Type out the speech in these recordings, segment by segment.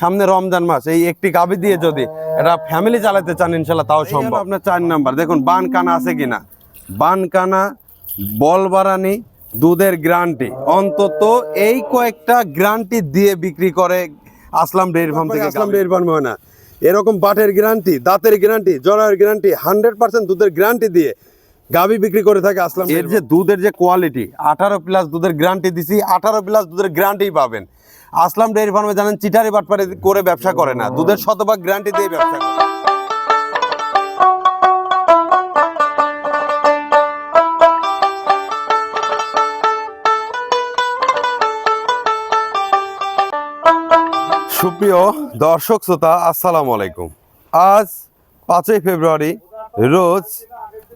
সামনে রমজান মাস এই একটি গাভি দিয়ে যদি এটা ফ্যামিলি চালাতে চান ইনশাল্লাহ তাও সম্ভব। আপনার চার নাম্বার। দেখুন বান কানা আছে কিনা? বান কানা বল দুধের গ্রান্টি। অন্তত এই কয়েকটা গ্রান্টি দিয়ে বিক্রি করে আসলাম ডেয়ারি ফার্ম থেকে আসলাম ডেয়ারি ফার্ম হয় না। এরকম বাটের গ্যারান্টি দাঁতের গ্যারান্টি জরায়ের গ্যারান্টি হান্ড্রেড পার্সেন্ট দুধের গ্যারান্টি দিয়ে গাবি বিক্রি করে থাকে আসলাম এর যে দুধের যে কোয়ালিটি আঠারো প্লাস দুধের গ্যারান্টি দিছি আঠারো প্লাস দুধের গ্যারান্টি পাবেন। আসলাম ডেয়ারি ফার্মে, জানেন, চিটারি বাটপারি করে ব্যবসা করে না। দুধের শতভাগ গ্যারান্টি দিয়ে ব্যবসা করে। সুপ্রিয় দর্শক, শ্রোতা, আসসালামু আলাইকুম। আজ পাঁচই ফেব্রুয়ারি, রোজ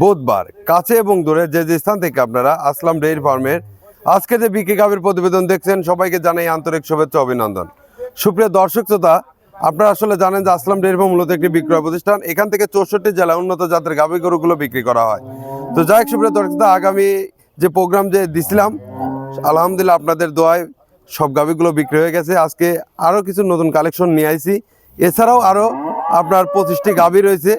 বুধবার, কাছে এবং দূরে যে যে স্থান থেকে আপনারা আসলাম ডেইরি ফার্মের আজকে যে বিকে গাভীর প্রতিবেদন দেখছেন, সবাইকে জানাই আন্তরিক শুভেচ্ছা, অভিনন্দন। সুপ্রিয় দর্শক শ্রোতা, আপনারা আসলে জানেন যে আসলাম ফার্ম মূলত একটি বিক্রয় প্রতিষ্ঠান। এখান থেকে চৌষট্টি জেলায় উন্নত জাতের গাভী গরুগুলো বিক্রি করা হয়। তো যাই হোক, সুপ্রিয় দর্শক আগামী যে প্রোগ্রাম যে দিছিলাম, আলহামদুলিল্লাহ আপনাদের দোয়ায় সব গাভিগুলো বিক্রি হয়ে গেছে। আজকে আরও কিছু নতুন কালেকশন নিয়ে আইছি। এছাড়াও আরও আপনার পঁচিশটি গাভি রয়েছে।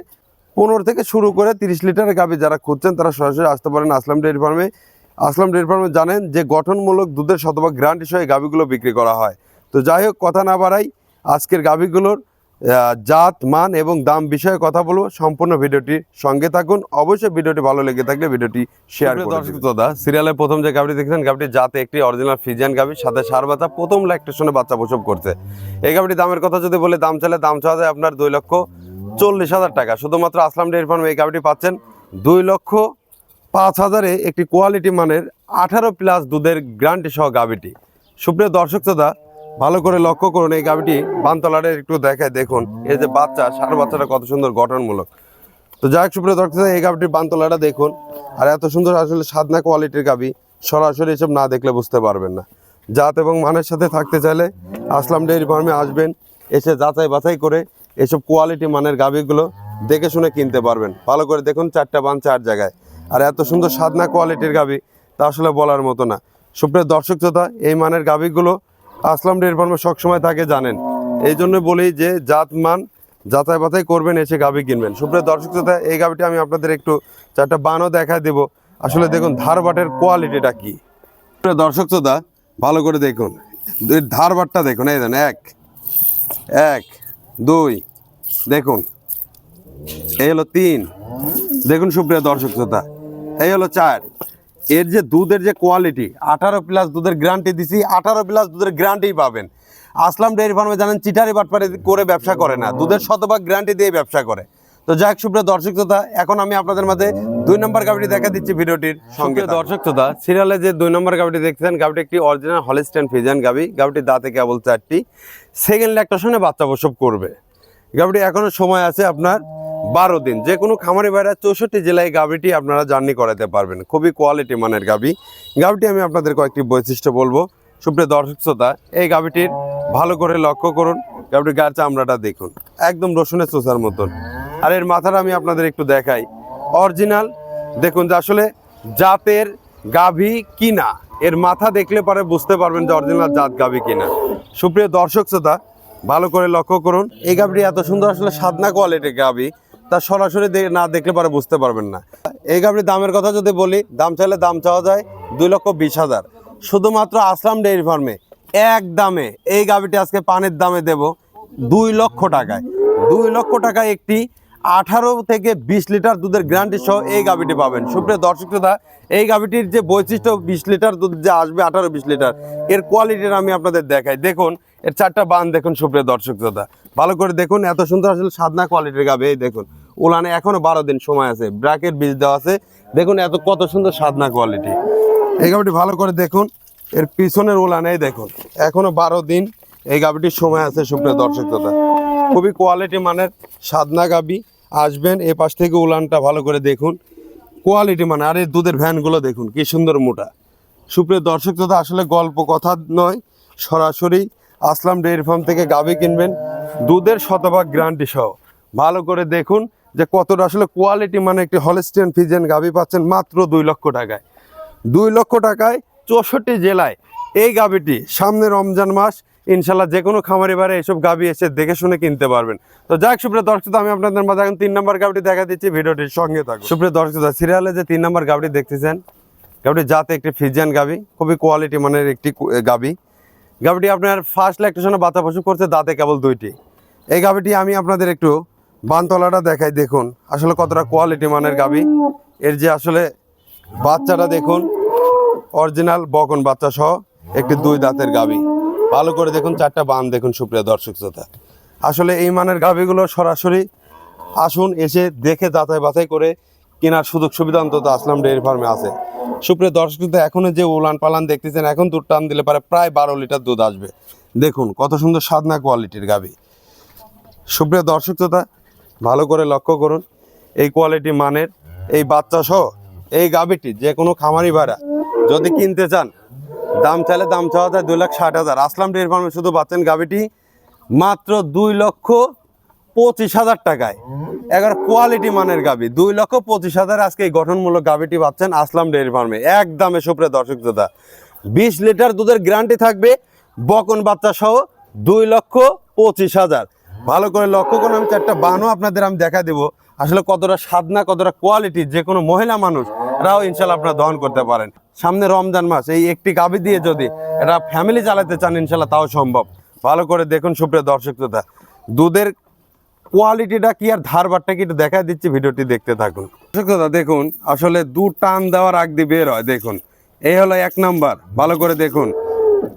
পনেরো থেকে শুরু করে তিরিশ লিটারের গাভি যারা খুঁজছেন, তারা সরাসরি আসতে পারেন আসলাম ডেয়ারি ফার্মে। আসলাম ডেয়ারি ফার্মে জানেন যে গঠনমূলক দুধের শতভাগ গ্রান্ট হিসেবে গাভিগুলো বিক্রি করা হয়। তো যাই হোক কথা না বাড়াই আজকের গাভিগুলোর জাত মান এবং দাম বিষয়ে কথা বলব। সম্পূর্ণ ভিডিওটি সঙ্গে থাকুন। অবশ্যই ভিডিওটি ভালো লেগে থাকলে ভিডিওটি শেয়ার করে দর্শক দাদা সিরিয়ালের প্রথম যে গাভিটি দেখছেন গাভিটি জাতে একটি অরিজিনাল ফিজিয়ান গাভি সাথে সার বাচ্চা প্রথম ল্যাকটেশনে বাচ্চা প্রসব করছে। এই গাভিটি দামের কথা যদি বলে দাম চাইলে দাম চাওয়া যায় আপনার দুই লক্ষ চল্লিশ হাজার টাকা। শুধুমাত্র আসলাম ডেয়ারি ফার্ম এই গাভিটি পাচ্ছেন দুই লক্ষ পাঁচ হাজারে একটি কোয়ালিটি মানের আঠারো প্লাস দুধের গ্যারান্টি সহ গাভিটি। সুপ্রিয় দর্শক শ্রোতা ভালো করে লক্ষ্য করুন এই গাভিটি বানতলারে একটু দেখায় দেখুন। এই যে বাচ্চা সার বাচ্চাটা কত সুন্দর গঠনমূলক। তো যাই হোক সুপ্রিয় দর্শক শ্রোতা, এই গাভিটির বানতলাটা দেখুন। আর এত সুন্দর আসলে সাদনা কোয়ালিটির গাভি সরাসরি এসব না দেখলে বুঝতে পারবেন না। জাত এবং মানের সাথে থাকতে চাইলে আসলাম ডেয়ারি ফার্মে আসবেন এসে যাচাই বাছাই করে এসব কোয়ালিটি মানের গাভিগুলো দেখে শুনে কিনতে পারবেন। ভালো করে দেখুন চারটা বান চার জায়গায়। আর এত সুন্দর সাদনা কোয়ালিটির গাবি, তা আসলে বলার মতো না। সুপ্রিয় দর্শক শ্রোতা, এই মানের গাবিগুলো আসলাম ডেয়ারি ফার্মে সবসময় তাকে জানেন। এই জন্য বলি যে জাত মান যাচাই বাছাই করবেন, এসে গাবি কিনবেন। সুপ্রিয় দর্শক শ্রোতা, এই গাভিটি আমি আপনাদের একটু চারটা বানও দেখায় দেব। আসলে দেখুন, ধারবাটের কোয়ালিটিটা কি। সুপ্রিয় দর্শক শ্রোতা, ভালো করে দেখুন। ধারবাটটা দেখুন, এই দেন এক এক, দুই, দেখুন। এই হলো তিন। দেখুন, সুপ্রিয় দর্শক শ্রোতা। এই হলো চার। এর যে দুধের যে কোয়ালিটি আঠারো প্লাস দুধের গ্যারান্টি দিছি আঠারো প্লাস দুধের গ্যারান্টি পাবেন। আসলাম ডেয়ারি ফার্মে জানেন চিটারি বাটপারি করে ব্যবসা করে না দুধের শতভাগ গ্যারান্টি দিয়ে ব্যবসা করে। তো যাক সুপ্রিয় দর্শক শ্রোতা এখন আমি আপনাদের মাঝে দুই নম্বর গাভিটি দেখা দিচ্ছি ভিডিওটির সঙ্গে দর্শক শ্রোতা সিরিয়ালে যে দুই নম্বর গাভিটি দেখছেন গাভিটি একটি অরিজিনাল হলিস্টেন ফিজিয়ান গাভি গাভিটির দাঁতে কেবল চারটি। সেকেন্ড ল্যাকটেশনে বাচ্চা প্রসব করবে। গাভিটি এখনও সময় আছে আপনার বারো দিন। যে কোনো খামারি বাইরে চৌষট্টি জেলায় গাভিটি আপনারা জার্নি করাতে পারবেন। খুবই কোয়ালিটি মানের গাভি। গাভিটি আমি আপনাদের কয়েকটি বৈশিষ্ট্য বলব। সুপ্রিয় দর্শক শ্রোতা, এই গাভিটির ভালো করে লক্ষ্য করুন। গাভিটির গায়ের চামড়াটা দেখুন। একদম রসুনের চোষার মতন। আর এর মাথাটা আমি আপনাদের একটু দেখাই। অরিজিনাল। দেখুন যে আসলে জাতের গাভী কিনা। এর মাথা দেখলে পরে বুঝতে পারবেন যে অরিজিনাল জাত গাভী কিনা। সুপ্রিয় দর্শক শ্রোতা, ভালো করে লক্ষ্য করুন। এই গাভীটি এত সুন্দর আসলে সাদনা কোয়ালিটির গাভী। তা সরাসরি না দেখলে পরে বুঝতে পারবেন না। এই গাভীর দামের কথা যদি বলি, দাম চাইলে দাম চাওয়া যায় দুই লক্ষ বিশ হাজার। শুধুমাত্র আসলাম ডেয়ারি ফার্মে। এক দামে। এই গাভীটি আজকে পানের দামে দেব দুই লক্ষ টাকায়। দুই লক্ষ টাকায় একটি আঠারো থেকে বিশ লিটার দুধের গ্যারান্টি সহ এই গাভিটি পাবেন। সুপ্রিয় দর্শক শ্রোতা, এই গাভিটির যে বৈশিষ্ট্য বিশ লিটার দুধ যে আসবে আঠারো বিশ লিটার, এর কোয়ালিটির আমি আপনাদের দেখাই। দেখুন এর চারটা বান দেখুন সুপ্রিয় দর্শক শ্রোতা। ভালো করে দেখুন, এত সুন্দর আসলে সাদনা কোয়ালিটির গাভি এই দেখুন। উলানে এখনও বারো দিন সময় আছে ব্র্যাকের বীজ দেওয়া আছে। দেখুন এত, কত সুন্দর সাদনা কোয়ালিটি এই গাভিটি ভালো করে দেখুন, এর পিছনের উলানে দেখুন, এখনও বারো দিন এই গাভিটির সময় আছে সুপ্রিয় দর্শক শ্রোতা। খুবই কোয়ালিটি মানের সাদনা গাবি, আসবেন এ পাশ থেকে উলানটা ভালো করে দেখুন। কোয়ালিটি মানে আর এই দুধের ভ্যানগুলো দেখুন, কি সুন্দর মোটা। সুপ্রিয় দর্শক শ্রোতা, আসলে গল্প কথা নয়, সরাসরি আসলাম ডেয়ারি ফার্ম থেকে গাবি কিনবেন। দুধের শতভাগ গ্যারান্টি সহ। ভালো করে দেখুন যে কতটা আসলে কোয়ালিটি মানে একটি হলিস্টিয়ান ফিজিয়ান গাবি পাচ্ছেন মাত্র দুই লক্ষ টাকায়। দুই লক্ষ টাকায় চৌষট্টি জেলায় এই গাবিটি সামনে রমজান মাস ইনশাল্লাহ যে কোনো খামারি বারে এসব গাবি এসে দেখে শুনে কিনতে পারবেন। তো যাক, সুপ্রিয় দর্শক, আমি আপনাদের মাঝে এখন তিন নম্বর গাবিটি দেখা দিচ্ছি ভিডিওটির সঙ্গে থাকুন। সুপ্রিয় দর্শক, সিরিয়ালে যে তিন নম্বর গাবিটি দেখতেছেন, গাবিটি যাতে একটি ফিজিয়ান গাবি, খুবই কোয়ালিটি মানের একটি গাবি। গাবিটি আপনার ফার্স্ট ল্যাকটেশনে বাচ্চা পশু করছে দাঁতে কেবল দুইটি। এই গাবিটি আমি আপনাদের একটু বানতলাটা দেখাই, দেখুন। আসলে কতটা কোয়ালিটি মানের গাবি এর যে আসলে বাচ্চাটা দেখুন অরিজিনাল বকন বাচ্চা সহ একটি দুই দাঁতের গাবি ভালো করে দেখুন, চারটা বান দেখুন, সুপ্রিয় দর্শক শ্রোতা। আসলে এই মানের গাবিগুলো সরাসরি আসুন, এসে দেখে যাচাই বাছাই করে কেনার সুযোগ সুবিধা অন্তত আসলাম ডেয়ারি ফার্মে আছে। সুপ্রিয় দর্শক শ্রোতা এখনও যে উলান পালান দেখতেছেন, এখন দুধ টান দিলে পারে প্রায় বারো লিটার দুধ আসবে। দেখুন, কত সুন্দর সাদনা কোয়ালিটির গাবি সুপ্রিয় দর্শক ভালো করে লক্ষ্য করুন, এই কোয়ালিটি মানের এই বাচ্চা সহ এই গাবিটি যে কোনো খামারি ভাড়া যদি কিনতে চান, দাম চাইলে দাম চাওয়া যায় দুই লাখ ষাট হাজার। আসলাম ডেয়ারি ফার্মে শুধু পাচ্ছেন গাবিটি মাত্র দুই লক্ষ পঁচিশ হাজার টাকায়। এগারো কোয়ালিটি মানের গাবি। দুই লক্ষ পঁচিশ হাজার আজকে এই গঠনমূলক গাবিটি পাচ্ছেন আসলাম ডেয়ারি ফার্মে। এক দামে সুপ্রিয় দর্শক শ্রোতা, বিশ লিটার দুধের গ্যারান্টি থাকবে বকন বাচ্চা সহ দুই লক্ষ পঁচিশ হাজার। ভালো করে লক্ষ্য করুন, আমি চারটা বানও আপনাদের আমি দেখা দেবো। আসলে কতটা সাধনা কতটা কোয়ালিটি যে কোনো মহিলা মানুষ রাও ইনশাল্লাহ আপনারা দহন করতে পারেন। সামনে রমজান মাস, এই একটি গাবি দিয়ে যদি এটা ফ্যামিলি চালাতে চান, ইনশাল্লাহ তাও সম্ভব। ভালো করে দেখুন, সুপ্রিয় দর্শক দুধের কোয়ালিটিটা কি আর ধারবারটা কি একটু দেখা দিচ্ছি, ভিডিওটি দেখতে থাকুন। শ্রোতা দেখুন, আসলে দু টান দেওয়ার আগ দিয়ে বের হয়, দেখুন। এই হলো এক নাম্বার, ভালো করে দেখুন।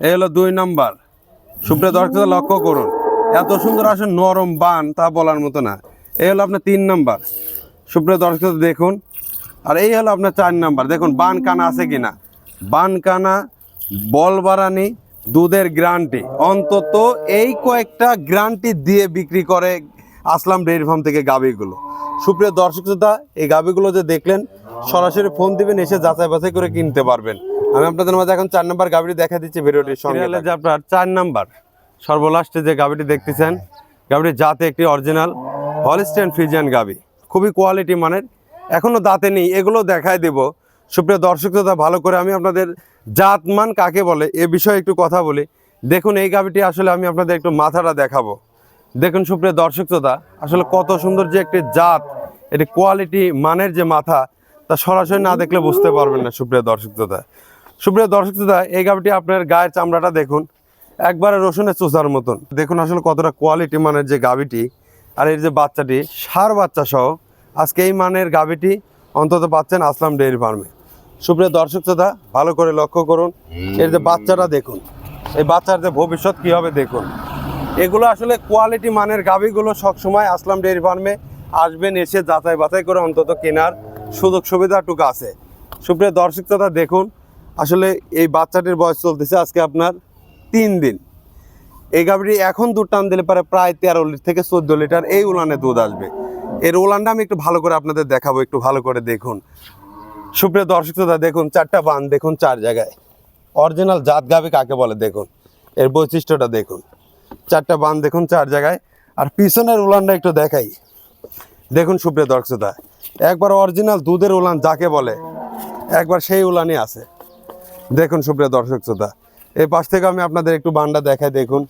এই হলো দুই নাম্বার। সুপ্রিয় দর্শক লক্ষ্য করুন। এত সুন্দর আসলে নরম বান, তা বলার মতো না। এই হলো আপনার তিন নাম্বার। সুপ্রিয় দর্শক দেখুন। আর এই হলো আপনার চার নাম্বার। দেখুন, বান কানা আছে কি না বান কানা, বল বাড়ানি, দুধের গ্রান্টি। অন্তত এই কয়েকটা গ্রান্টি দিয়ে বিক্রি করে আসলাম ডেয়ারি ফার্ম থেকে গাবিগুলো সুপ্রিয় দর্শক শ্রোতা, এই গাবিগুলো যে দেখলেন, সরাসরি ফোন দিবেন, এসে যাচাই বাছাই করে কিনতে পারবেন। আমি আপনাদের মাঝে এখন চার নাম্বার গাবিটি দেখা দিচ্ছি ভিডিওটির সঙ্গে। যে আপনার চার নাম্বার, সর্বলাস্টে যে গাবিটি দেখতেছেন গাবিটির জাতে একটি অরিজিনাল হলিস্টেন ফিজিয়ান গাবি খুবই কোয়ালিটি মানের এখনও দাঁতে নেই, এগুলো দেখাই দেব। সুপ্রিয় দর্শক শ্রোতা, ভালো করে আমি আপনাদের জাতমান কাকে বলে, এ বিষয়ে একটু কথা বলি। দেখুন, এই গাবিটি আসলে আমি আপনাদের একটু মাথাটা দেখাবো। দেখুন সুপ্রিয় দর্শক শ্রোতা, আসলে কত সুন্দর যে একটি জাত, এটি কোয়ালিটি মানের যে মাথা, তা সরাসরি না দেখলে বুঝতে পারবেন না সুপ্রিয় দর্শক শ্রোতা। সুপ্রিয় দর্শক শ্রোতা, এই গাবিটি আপনার গায়ের চামড়াটা দেখুন, একবারে রসুনের চোষার মতন। দেখুন আসলে কতটা কোয়ালিটি মানের যে গাবিটি, আর এর যে বাচ্চাটি, সার বাচ্চা সহ, আজকে এই মানের গাবিটি অন্তত পাচ্ছেন আসলাম ডেয়ারি ফার্মে। সুপ্রিয় দর্শক শ্রোতা, ভালো করে লক্ষ্য করুন এর যে বাচ্চাটা দেখুন, এই বাচ্চার যে ভবিষ্যৎ কী হবে দেখুন। এগুলো আসলে কোয়ালিটি মানের গাবিগুলো সবসময় আসলাম ডেয়ারি ফার্মে আসবেন, এসে যাচাই বাছাই করে অন্তত কেনার সুযোগ সুবিধাটুকু আছে। সুপ্রিয় দর্শক শ্রোতা, দেখুন, আসলে এই বাচ্চাটির বয়স চলতেছে আজকে আপনার তিন দিন। এই গাভীটি এখন দুধ টান দিলে পারে প্রায় তেরো লিটার থেকে চোদ্দ লিটার এই উলানে দুধ আসবে। এর উলানটা আমি একটু ভালো করে আপনাদের দেখাবো, একটু ভালো করে দেখুন। সুপ্রিয় দর্শক শ্রোতা, দেখুন, চারটা বান, দেখুন, চার জায়গায়। অরিজিনাল জাত গাভী কাকে বলে, দেখুন। এর বৈশিষ্ট্যটা দেখুন। চারটা বান দেখুন চার জায়গায়। আর পিছনের উলানটা একটু দেখাই। দেখুন সুপ্রিয় দর্শক শ্রোতা, একবার অরিজিনাল দুধের উলান যাকে বলে, একবার সেই উলানই আছে। দেখুন সুপ্রিয় দর্শক শ্রোতা, এই পাশ থেকে আমি আপনাদের একটু বানটা দেখাই দেখুন।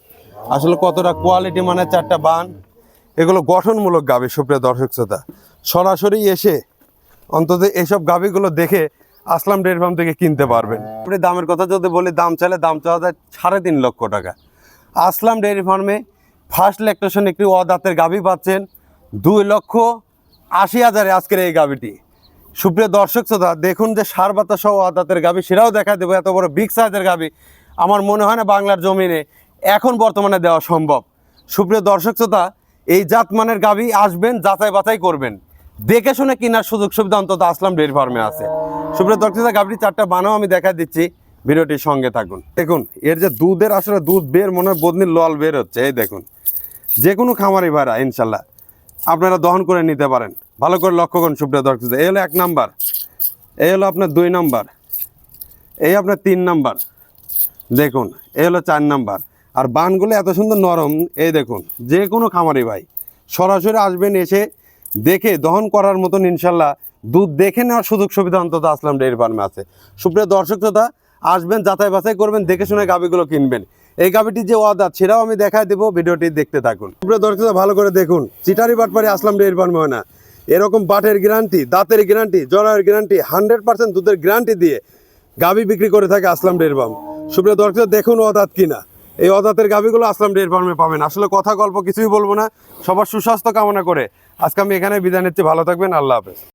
আসলে কতটা কোয়ালিটি মানে চারটা বান এগুলো গঠনমূলক গাবি সুপ্রিয় দর্শক শ্রোতা। সরাসরি এসে অন্তত এইসব গাভীগুলো দেখে আসলাম ডেয়ারি ফার্ম থেকে কিনতে পারবেন। আপনি দামের কথা যদি বলি, দাম চাইলে দাম চাওয়া যায় সাড়ে তিন লক্ষ টাকা। আসলাম ডেয়ারি ফার্মে। ফার্স্ট ল্যাকটেশন একটি অদাতের গাভী পাচ্ছেন। দুই লক্ষ আশি হাজারে আজকের এই গাভীটি। সুপ্রিয় দর্শক শ্রোতা, দেখুন যে সার বাতা সহ আদাতের গাভী, সেটাও দেখা দেবো। এত বড় বিগ সাইজের গাভী, আমার মনে হয় না বাংলার জমিনে এখন বর্তমানে দেওয়া সম্ভব। সুপ্রিয় দর্শক শ্রোতা, এই জাতমানের গাভী আসবেন, যাচাই বাছাই করবেন। দেখে শুনে কেনার সুযোগ সুবিধা অন্তত আসলাম ডেয়ারি ফার্মে আছে। সুপ্রিয় দর্শক শ্রোতা, গাভীটি চারটা বানাও আমি দেখা দিচ্ছি। ভিডিওটির সঙ্গে থাকুন। দেখুন, এর যে দুধের আসলে দুধ বের মনে হয় বদনির লল বের হচ্ছে, এই দেখুন। যে কোনো খামারি ভাড়া ইনশাল্লাহ, আপনারা দহন করে নিতে পারেন। ভালো করে লক্ষ্য করুন, সুপ্রিয় দর্শক। এই হলো এক নাম্বার। এই হলো আপনার দুই নাম্বার। এই আপনার তিন নাম্বার। দেখুন, এই হলো চার নাম্বার। আর বানগুলো এত সুন্দর নরম, এই দেখুন, যে কোনো খামারি ভাই, সরাসরি আসবেন এসে দেখে দহন করার মতন, ইনশাল্লাহ, দুধ দেখে নেওয়ার সুযোগ সুবিধা অন্তত আসলাম ডেয়ারি ফার্মে আছে। সুপ্রিয় দর্শক শ্রোতা আসবেন, যাচাই বাছাই করবেন, দেখে শুনে গাবিগুলো কিনবেন। এই গাভিটির যে ওয়াদাত সেটাও আমি দেখায় দেবো, ভিডিওটি দেখতে থাকুন। পুরো দর্শক, ভালো করে দেখুন। চিটারি বাটপারি আসলাম ডেয়ারি ফার্মে হয় না এরকম বাটের গ্যারান্টি, দাঁতের গ্যারান্টি, জরায়ের গ্যারান্টি, হান্ড্রেড পার্সেন্ট দুধের গ্যারান্টি দিয়ে গাভি বিক্রি করে থাকে আসলাম ডেয়ারি ফার্ম সুপ্রিয় দর্শক, দেখুন অদাত কিনা। এই অদাতের গাভিগুলো আসলাম ডেয়ারি ফার্মে পাবেন। আসলে কথা, গল্প কিছুই বলব না। সবার সুস্বাস্থ্য কামনা করে আজকে আমি এখানে বিদায় নিচ্ছি। ভালো থাকবেন, আল্লাহ হাফেজ।